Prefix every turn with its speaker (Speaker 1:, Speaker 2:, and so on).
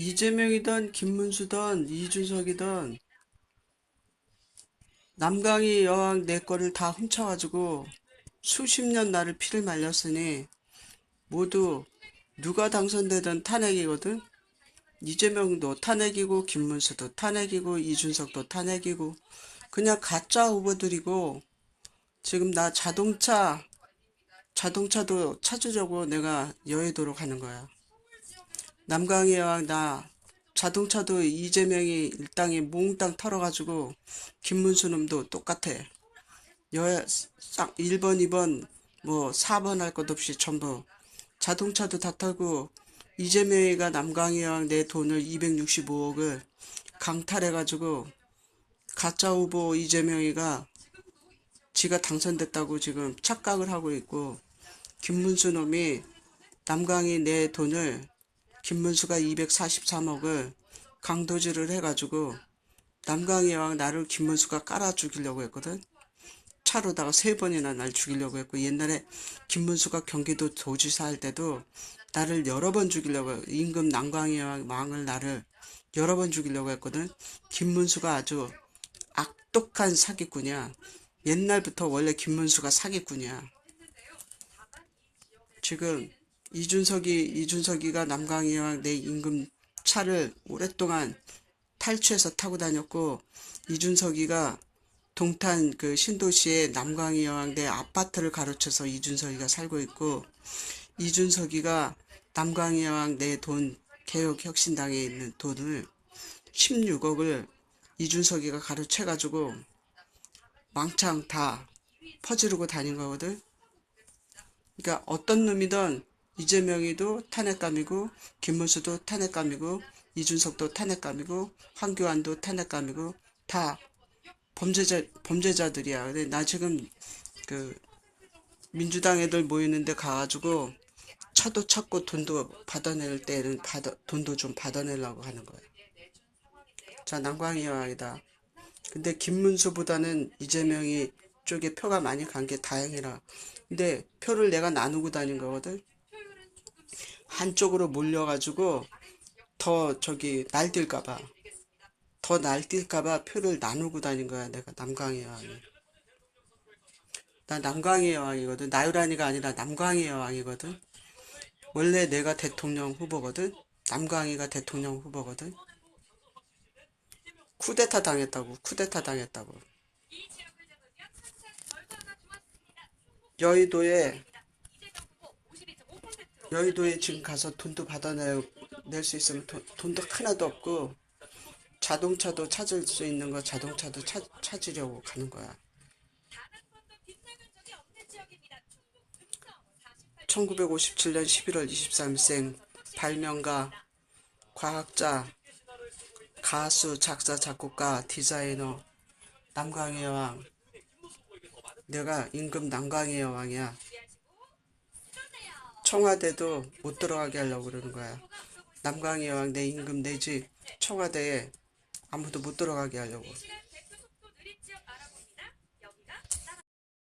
Speaker 1: 이재명이든 김문수든 이준석이든 남강희 여왕 내 거를 다 훔쳐가지고 수십 년 나를 피를 말렸으니 모두 누가 당선되든 탄핵이거든. 이재명도 탄핵이고 김문수도 탄핵이고 이준석도 탄핵이고 그냥 가짜 후보들이고 지금 나 자동차 자동차도 찾으려고 내가 여의도로 가는 거야. 남강희 여왕 나 자동차도 이재명이 일당에 몽땅 털어가지고 김문수 놈도 똑같아. 여쌍 1번, 2번, 뭐 4번 할 것 없이 전부 자동차도 다 털고 이재명이가 남강희 여왕 내 돈을 265억을 강탈해가지고 가짜 후보 이재명이가 지가 당선됐다고 지금 착각을 하고 있고 김문수 놈이 남강희 내 돈을 김문수가 243억을 강도질을 해가지고 남강희 여왕 나를 김문수가 깔아 죽이려고 했거든. 차로다가 세 번이나 날 죽이려고 했고 옛날에 김문수가 경기도 도지사 할 때도 나를 여러 번 죽이려고 임금 남강희 여왕 왕을 나를 여러 번 죽이려고 했거든. 김문수가 아주 악독한 사기꾼이야. 옛날부터 원래 김문수가 사기꾼이야. 지금 이준석이 이준석이가 여왕 내 임금 차를 오랫동안 탈취해서 타고 다녔고 이준석이가 동탄 그 신도시에 남강희 여왕 내 아파트를 가로쳐서 이준석이가 살고 있고 이준석이가 남강희 여왕 내돈 개혁혁신당에 있는 돈을 16억을 이준석이가 가로채 가지고 왕창 다 퍼지르고 다닌 거거든. 그러니까 어떤 놈이든 이재명이도 탄핵감이고 김문수도 탄핵감이고 이준석도 탄핵감이고 황교안도 탄핵감이고 다 범죄자 범죄자들이야. 근데 나 지금 그 민주당 애들 모이는데 가가지고 차도 찾고 돈도 받아낼 때는 받아 돈도 좀 받아내려고 하는 거야. 자 여왕이다. 근데 김문수보다는 이재명이 쪽에 표가 많이 간 게 다행이라. 근데 표를 내가 나누고 다닌 거거든. 한쪽으로 몰려가지고 더 저기 날뛸까봐 더 날뛸까봐 표를 나누고 다닌 거야 내가 남강의 여왕이. 나 남강의 여왕이거든. 나유란이가 아니라 남강의 여왕이거든. 원래 내가 대통령 후보거든. 남강이가 대통령 후보거든. 쿠데타 당했다고 쿠데타 당했다고. 여의도에 여의도에 지금 가서 돈도 받아낼 수 있으면 돈, 돈도 하나도 없고 자동차도 찾을 수 있는 거 자동차도 찾, 찾으려고 가는 거야. 1957년 11월 23생 발명가, 과학자, 가수, 작사, 작곡가, 디자이너 남강의 여왕. 내가 임금 남강의 여왕이야. 청와대도 못 들어가게 하려고 그러는 거야. 남강의 여왕 내 임금 내지 청와대에 아무도 못 들어가게 하려고.